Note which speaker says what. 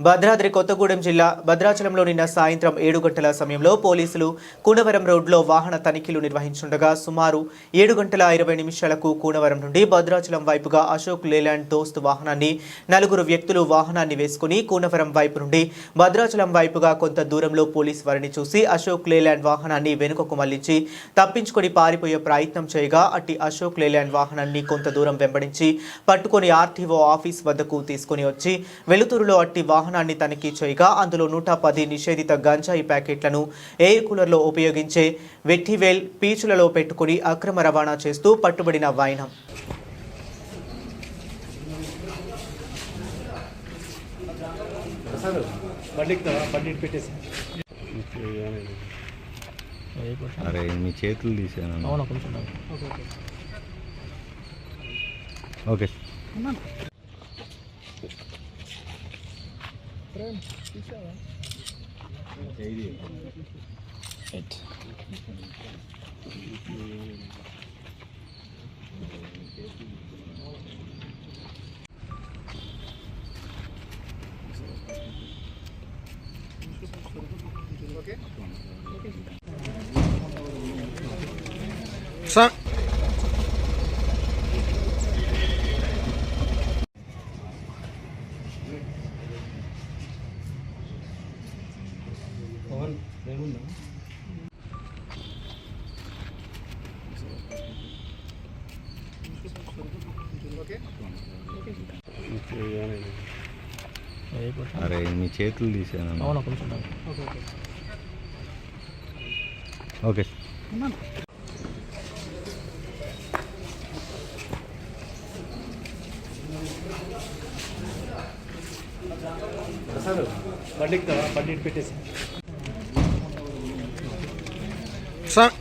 Speaker 1: భద్రాద్రి కొత్తగూడెం జిల్లా భద్రాచలంలో నిన్న సాయంత్రం ఏడు గంటల సమయంలో పోలీసులు కూనవరం రోడ్లో వాహన తనిఖీలు నిర్వహించుండగా సుమారు ఏడు గంటల ఇరవై నిమిషాలకు కూనవరం నుండి భద్రాచలం వైపుగా అశోక్ లేలాండ్ దోస్త్ వాహనాన్ని నలుగురు వ్యక్తులు వాహనాన్ని వేసుకుని కూనవరం వైపు నుండి భద్రాచలం వైపుగా కొంత దూరంలో పోలీసు వారిని చూసి అశోక్ లేలాండ్ వాహనాన్ని వెనుకకు మళ్ళించి తప్పించుకొని పారిపోయే ప్రయత్నం చేయగా అట్టి అశోక్ లేలాండ్ వాహనాన్ని కొంత దూరం వెంబడించి పట్టుకొని ఆర్టీఓ ఆఫీస్ వద్దకు తీసుకొని వచ్చి వెలుతురులో అట్టి వాహనాన్ని తనిఖీ చేయగా అందులో నూట పది నిషేధిత గంజాయి ప్యాకెట్లను ఎయిర్ కూలర్లో ఉపయోగించే వెట్టివేల్ పీచులలో పెట్టుకుని అక్రమ రవాణా చేస్తూ పట్టుబడిన
Speaker 2: పెట్టేసి.
Speaker 3: అరే మీ చేతులు తీసాను
Speaker 2: అవును కొంచెం ఓకే ఓకే
Speaker 3: ఓకే
Speaker 2: సార్
Speaker 3: అరే మీ చేతులు తీసాను.
Speaker 2: అవును కొంచెం ఓకే. సార్ బండి బండి పెట్టేసి.
Speaker 4: సార్